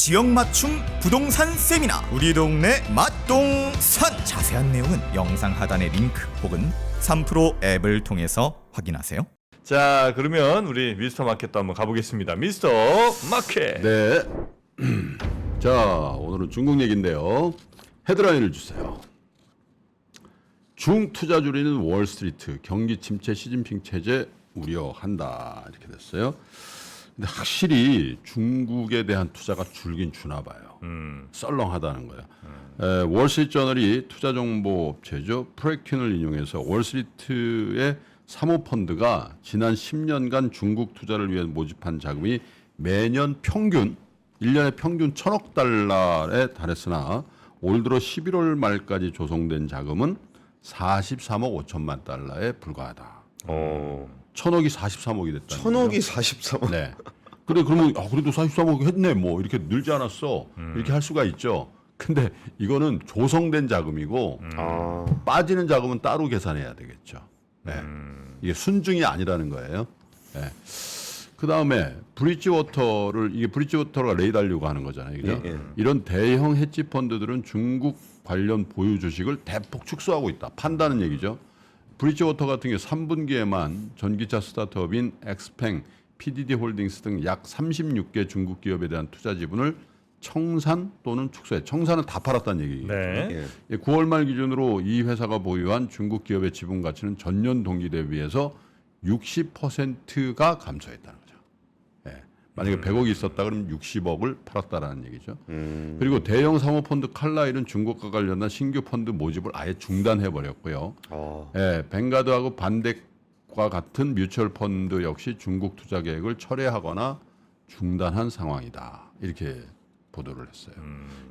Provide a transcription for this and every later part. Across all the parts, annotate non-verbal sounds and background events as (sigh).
지역 맞춤 부동산 세미나 우리 동네 맛동산 자세한 내용은 영상 하단의 링크 혹은 3프로 앱을 통해서 확인하세요. 자, 그러면 우리 미스터 마켓도 한번 가보겠습니다. 미스터 마켓. 네. (clears throat) 자, 오늘은 중국 얘기인데요. 헤드라인을 주세요. 중 투자 줄이는 월스트리트 경기 침체 시진핑 체제 우려한다 이렇게 됐어요. 근데 확실히 중국에 대한 투자가 줄긴 주나 봐요. 썰렁하다는 거야. 에, 월스트리트 저널이 투자 정보 업체죠 프레킨을 인용해서 월스트리트의 사모펀드가 지난 10년간 중국 투자를 위해 모집한 자금이 매년 평균 1년에 평균 천억 달러에 달했으나 올 들어 11월 말까지 조성된 자금은 43억 5천만 달러에 불과하다. 어. 천억이 43억이 됐다. 천억이 43억. 네. 그래 그러면 아 그래도 43억 했네 뭐 이렇게 늘지 않았어 이렇게 할 수가 있죠. 근데 이거는 조성된 자금이고 아, 빠지는 자금은 따로 계산해야 되겠죠. 네. 이게 순증이 아니라는 거예요. 네. 그 다음에 브릿지 워터를 이게 브릿지 워터가 레이달류가 하는 거잖아요. 그죠? 예, 예. 이런 대형 헤지 펀드들은 중국 관련 보유 주식을 대폭 축소하고 있다. 판다는 얘기죠. 브릿지워터 같은 경우 3분기에만 전기차 스타트업인 엑스팽, PDD 홀딩스 등 약 36개 중국 기업에 대한 투자 지분을 청산 또는 축소해. 청산은 다 팔았다는 얘기예요. 네. 예. 9월 말 기준으로 이 회사가 보유한 중국 기업의 지분 가치는 전년 동기 대비해서 60%가 감소했다는 거죠. 예. 만약에 100억이 있었다 그러면 60억을 팔았다라는 얘기죠. 그리고 대형 사모펀드 칼라일은 중국과 관련한 신규 펀드 모집을 아예 중단해 버렸고요. 아, 예, 뱅가드하고 반덱과 같은 뮤추얼 펀드 역시 중국 투자 계획을 철회하거나 중단한 상황이다. 이렇게 보도를 했어요.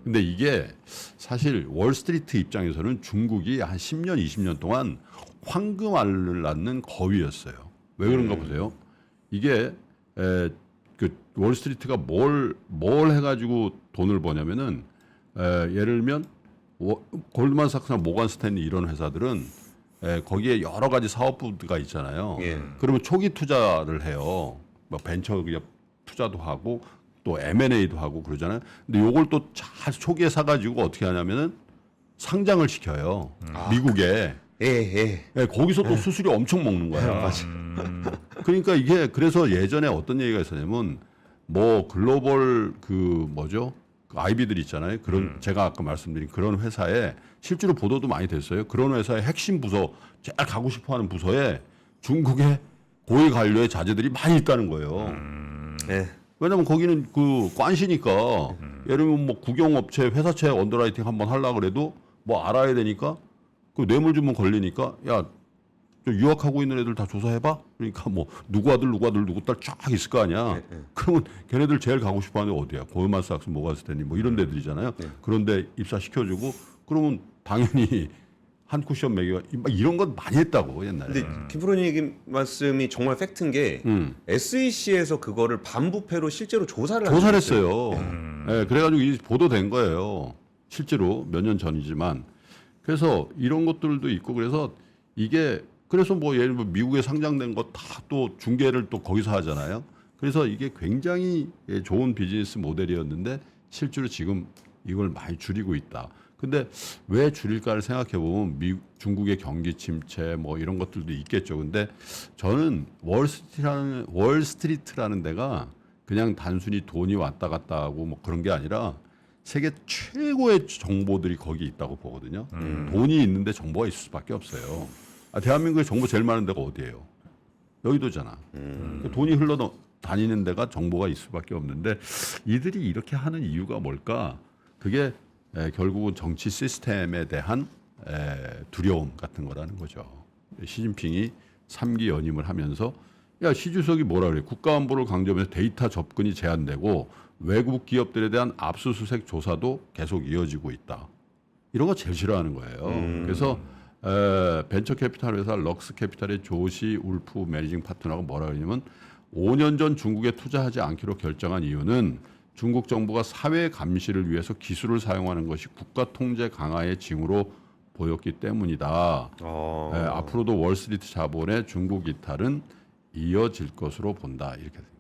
근데 이게 사실 월스트리트 입장에서는 중국이 한 10년, 20년 동안 황금알을 낳는 거위였어요. 왜 그런가 보세요. 이게 에, 그 월스트리트가 뭘, 뭘 해가지고 돈을 버냐면은 에, 예를 들면 워- 골드만삭스나 모건 스탠리 이런 회사들은 에, 거기에 여러 가지 사업부가 있잖아요. 예. 그러면 초기 투자를 해요. 뭐 벤처 기업 투자도 하고 또 M&A도 하고 그러잖아요. 근데 요걸 또 잘 초기에 사가지고 어떻게 하냐면은 상장을 시켜요. 미국에. 예, 예. 예, 거기서 또 수수료 엄청 먹는 거야. 그러니까 이게 그래서 예전에 어떤 얘기가 있었냐면 뭐 글로벌 그 뭐죠? 그 아이비들 있잖아요. 그런 제가 아까 말씀드린 그런 회사에 실제로 보도도 많이 됐어요. 그런 회사의 핵심 부서 제일 가고 싶어하는 부서에 중국의 고위 관료의 자제들이 많이 있다는 거예요. 예. 왜냐면 거기는 그 관시니까 예를 들면 뭐 국영업체 회사채 언더라이팅 한번 하려 그래도 뭐 알아야 되니까 그 뇌물 주문 걸리니까 야저 유학하고 있는 애들 다 조사해봐. 그러니까 뭐 누구 아들 누구 아들 누구 딸 쫙 있을 거 아니야. 그러면 걔네들 제일 가고 싶어하는 데 어디야? 고요마스학스 모가스테니 뭐 이런 데들이잖아요. 그런데 입사 시켜주고 그러면 당연히 한 쿠션 막 이런 건 많이 했다고 옛날에. 근데 김프로님 말씀이 정말 팩트인 게 음. SEC에서 그거를 반부패로 실제로 조사를 조사를. 했어요. 예, 그래가지고 이 보도된 거예요. 실제로 몇 년 전이지만. 그래서 이런 것들도 있고 그래서 이게 그래서 뭐 예를 들면 미국에 상장된 거다또 중개를 또 거기서 하잖아요. 그래서 이게 굉장히 예, 좋은 비즈니스 모델이었는데 실제로 지금 이걸 많이 줄이고 있다. 근데 왜 줄일까를 생각해 보면 미, 중국의 경기 침체 뭐 이런 것들도 있겠죠. 근데 저는 월스트리트라는 월스트리트라는 데가 그냥 단순히 돈이 왔다 갔다 하고 뭐 그런 게 아니라 세계 최고의 정보들이 거기 있다고 보거든요. 돈이 있는데 정보가 있을 수밖에 없어요. 아, 대한민국에 정보 제일 많은 데가 어디예요? 여의도잖아. 그 돈이 흘러 다니는 데가 정보가 있을 수밖에 없는데 이들이 이렇게 하는 이유가 뭘까? 그게 에, 결국은 정치 시스템에 대한 에, 두려움 같은 거라는 거죠. 시진핑이 3기 연임을 하면서 야, 시 주석이 뭐라 그래? 국가안보를 강조하면서 데이터 접근이 제한되고 외국 기업들에 대한 압수수색 조사도 계속 이어지고 있다. 이런 거 제일 싫어하는 거예요. 그래서 에, 벤처 캐피탈 회사 럭스 캐피탈의 조시 울프 매니징 파트너가 뭐라 그러냐면 5년 전 중국에 투자하지 않기로 결정한 이유는 중국 정부가 사회 감시를 위해서 기술을 사용하는 것이 국가 통제 강화의 징후로 보였기 때문이다. 아, 에, 앞으로도 월스트리트 자본의 중국 이탈은 이어질 것으로 본다 이렇게 됩니다.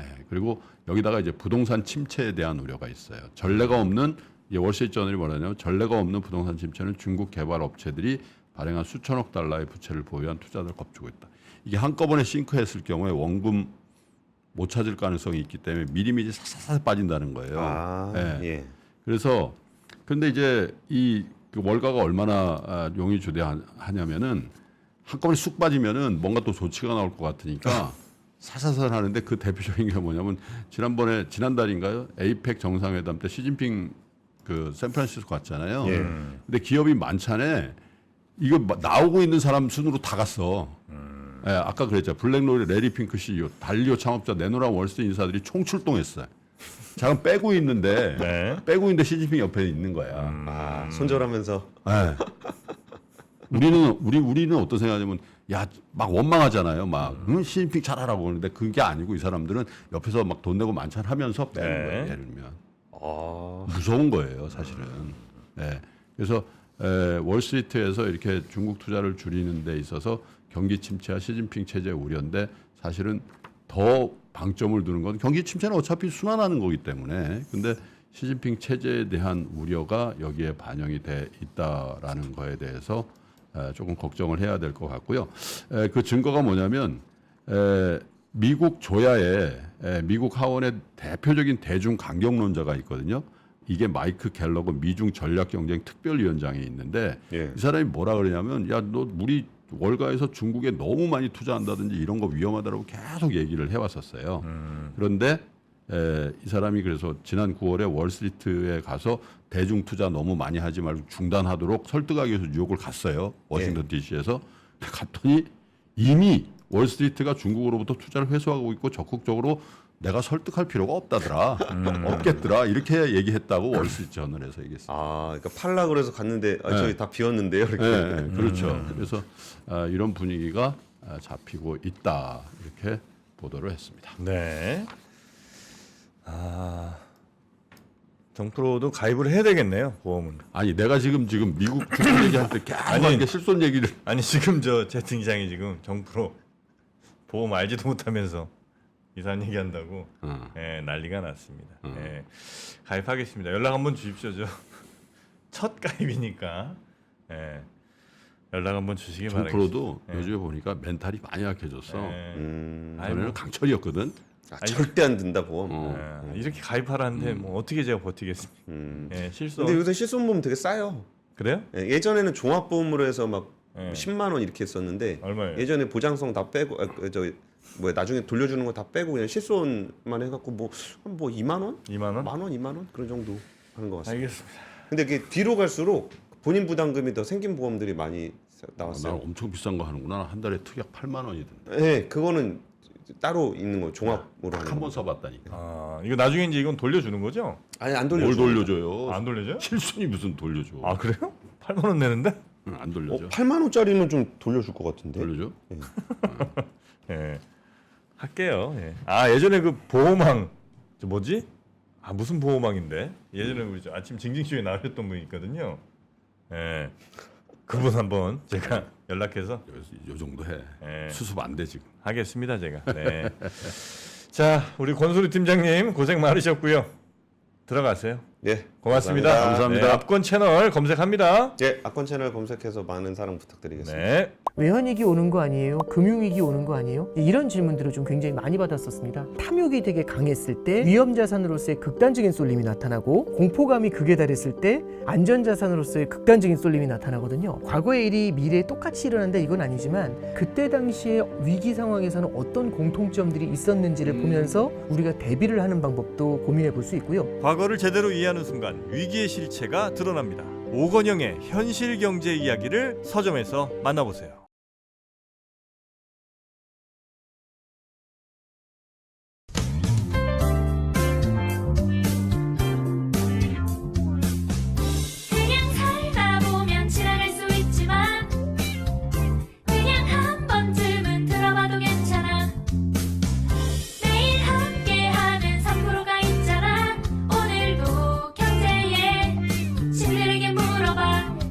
예, 그리고 여기다가 이제 부동산 침체에 대한 우려가 있어요. 전례가 없는 이 월시저널이 뭐냐면 전례가 없는 부동산 침체는 중국 개발 업체들이 발행한 수천억 달러의 부채를 보유한 투자들 겁주고 있다. 이게 한꺼번에 싱크했을 경우에 원금 못 찾을 가능성이 있기 때문에 미리미리 사사사 빠진다는 거예요. 아, 예. 예. 그래서 근데 이제 이그 월가가 얼마나 아, 용이 주대하냐면은 한꺼번에 쑥 빠지면은 뭔가 또 조치가 나올 것 같으니까 (laughs) 사사살 하는데 그 대표적인 게 뭐냐면 지난번에 지난달인가요? 에이펙 정상회담 때 시진핑 그 샌프란시스코 갔잖아요. 예. 근데 기업이 만찬에 이거 마- 나오고 있는 사람 순으로 다 갔어. 예, 아까 그랬죠. 블랙로리 레리 핑크 CEO, 달리오 창업자, 네노라 월스트 인사들이 총출동했어요. 자금 빼고 있는데 네. 빼고 있는데 시진핑 옆에 있는 거야. 아, 손절하면서 예. 우리는 우리 우리는 어떤 생각이냐면 야 막 원망하잖아요. 막 응, 시진핑 잘하라고 그러는데 그게 아니고 이 사람들은 옆에서 막 돈 내고 만찬하면서 빼는 네. 거예요. 예를 들면 아, 무서운 거예요, 사실은. 예. 그래서 에, 월스트리트에서 이렇게 중국 투자를 줄이는 데 있어서 경기 침체와 시진핑 체제 우려인데 사실은 더 방점을 두는 건 경기 침체는 어차피 순환하는 거기 때문에 근데 시진핑 체제에 대한 우려가 여기에 반영이 돼 있다라는 거에 대해서 에, 조금 걱정을 해야 될 것 같고요. 에, 그 증거가 뭐냐면 에, 미국 조야에 에, 미국 하원의 대표적인 대중 강경론자가 있거든요. 이게 마이크 갤러그 미중 전략 경쟁 특별위원장이 있는데 예. 이 사람이 뭐라 그러냐면 야 너 우리 월가에서 중국에 너무 많이 투자한다든지 이런 거 위험하다라고 계속 얘기를 해왔었어요. 그런데 에, 이 사람이 그래서 지난 9월에 월스트리트에 가서 대중 투자 너무 많이 하지 말고 중단하도록 설득하기 위해서 뉴욕을 갔어요. 워싱턴 DC에서 갔더니 이미 월스트리트가 중국으로부터 투자를 회수하고 있고 적극적으로 내가 설득할 필요가 없다더라, 없겠더라 이렇게 얘기했다고 월스트리트 저널에서 얘기했어요. 아, 그러니까 팔라 그래서 갔는데 아, 저기 다 비었는데요. 이렇게. 네, 네, 그렇죠. 그래서 아, 이런 분위기가 아, 잡히고 있다 이렇게 보도를 했습니다. 네. 아 정프로도 가입을 해야 되겠네요 보험은. 아니 내가 지금 지금 미국 주식 얘기할 때 (laughs) 계속 아니. 이렇게 실손 얘기를 아니 지금 저 채팅창이 지금 정프로 보험 알지도 못하면서 이상한 얘기한다고 어. 예, 난리가 났습니다. 음. 예, 가입하겠습니다. 연락 한번 주십시오. 저 (laughs) 첫 가입이니까 예, 연락 한번 주시기 바라겠습니다. 정프로도 예. 요즘에 보니까 멘탈이 많이 약해졌어. 예. 음, 전에는 뭐. 강철이었거든. 아, 절대 안 된다 보험. 어. 예, 이렇게 가입하라는데 뭐 어떻게 제가 버티겠습니까? 음. 예, 실수. 근데 요새 실손보험 되게 싸요. 그래요? 예, 예전에는 종합보험으로 해서 막 예. 10만 원 이렇게 했었는데 얼마예요? 예전에 보장성 다 빼고 아, 그, 저 뭐야 나중에 돌려주는 거 다 빼고 그냥 실손만 해갖고 뭐뭐 2만 원, 2만 원? 만 원, 2만 원 그런 정도 하는 것 같습니다. 알겠습니다. 근데 그게 뒤로 갈수록 본인 부담금이 더 생긴 보험들이 많이 아, 난 나왔어요. 엄청 비싼 거 하는구나. 한 달에 특약 8만 원이던데. 네, 그거는 따로 있는 거 종합으로 하는 한 거. 번 써봤다니까. 아 이거 나중에 이제 이건 돌려주는 거죠? 아니 안뭘 돌려줘. 돌려줘요? 안 돌려줘요? 실손이 무슨 돌려줘? 아 그래요? 8만 원 내는데? 응, 안 어, 돌려줘. 8만 원짜리는 좀 돌려줄 것 같은데. 돌려줘? 예. 할게요. 예. 아 예전에 그 보호망 저 뭐지? 아 무슨 보호망인데? 예전에 우리 저 아침 징징쇼에 나오셨던 분이 있거든요. 예. 그분 한번 제가 연락해서 요, 요 정도 해. 예. 수습 안 돼 지금. 하겠습니다 제가. 네. 자 우리 권수리 팀장님 고생 많으셨고요. 들어가세요. 예, 고맙습니다. 감사합니다. 네, 압권 채널 검색합니다. 예, 아건 채널 검색해서 많은 사랑 부탁드리겠습니다. 네. 외환위기 오는 거 아니에요? 금융위기 오는 거 아니에요? 이런 질문들을 좀 굉장히 많이 받았었습니다. 탐욕이 되게 강했을 때 위험자산으로서의 극단적인 쏠림이 나타나고 공포감이 극에 달했을 때 안전자산으로서의 극단적인 쏠림이 나타나거든요. 과거의 일이 미래에 똑같이 일어난다 이건 아니지만 그때 당시에 위기 상황에서는 어떤 공통점들이 있었는지를 보면서 우리가 대비를 하는 방법도 고민해 볼 수 있고요. 과거를 제대로 이해 하는 순간 위기의 실체가 드러납니다. 오건영의 현실 경제 이야기를 서점에서 만나보세요.